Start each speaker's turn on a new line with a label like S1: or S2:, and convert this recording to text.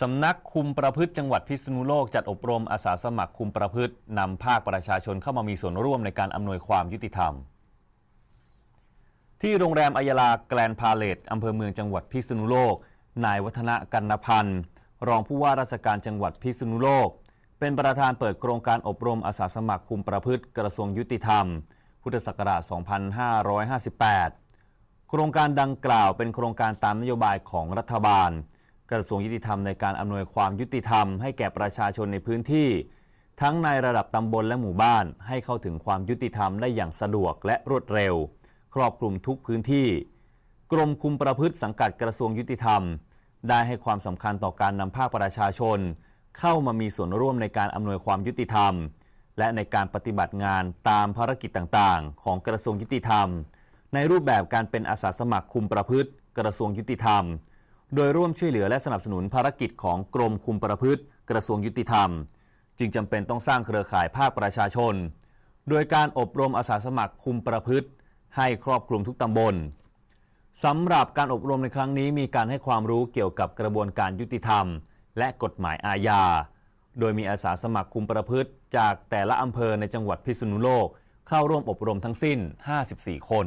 S1: สำนักคุมประพฤติจังหวัดพิษณุโลกจัดอบรมอาสาสมัครคุมประพฤตินำภาคประชาชนเข้ามามีส่วนร่วมในการอำนวยความยุติธรรม ที่โรงแรมอัยาลาแกลนพาเลตอำเภอเมืองจังหวัดพิษณุโลก นายวัฒนะกันนพันธ์รองผู้ว่าราชการจังหวัดพิษณุโลก เป็นประธานเปิดโครงการอบรมอาสาสมัครคุมประพฤติกระทรวงยุติธรรม พุทธศักราช 2558 โครงการดังกล่าวเป็นโครงการตามนโยบายของรัฐบาล กระทรวงยุติธรรมในการอำนวยความยุติธรรมให้แก่ประชาชนในพื้นที่ ทั้งในระดับตำบลและหมู่บ้าน ให้เข้าถึงความยุติธรรมได้อย่างสะดวกและรวดเร็ว ครอบคลุมทุกพื้นที่ กรมคุมประพฤติสังกัดกระทรวงยุติธรรม ได้ให้ความสำคัญต่อการนำภาคประชาชน เข้ามามีส่วนร่วมในการอำนวยความยุติธรรม และในการปฏิบัติงานตามภารกิจต่างๆ ของกระทรวงยุติธรรม ในรูปแบบการเป็นอาสาสมัครคุมประพฤติ กระทรวงยุติธรรม โดยร่วมช่วยเหลือและสนับสนุนภารกิจของกรมคุมประพฤติ กระทรวงยุติธรรม จึงจำเป็นต้องสร้างเครือข่ายภาคประชาชน โดยการอบรมอาสาสมัครคุมประพฤติ ให้ครอบคลุมทุกตำบลสำหรับการอบรมในครั้งนี้มีการให้ความรู้เกี่ยวกับกระบวนการยุติธรรม และกฎหมายอาญา โดยมีอาสาสมัครคุมประพฤติ จากแต่ละอำเภอในจังหวัดพิษณุโลก เข้าร่วมอบรมทั้งสิ้น 54 คน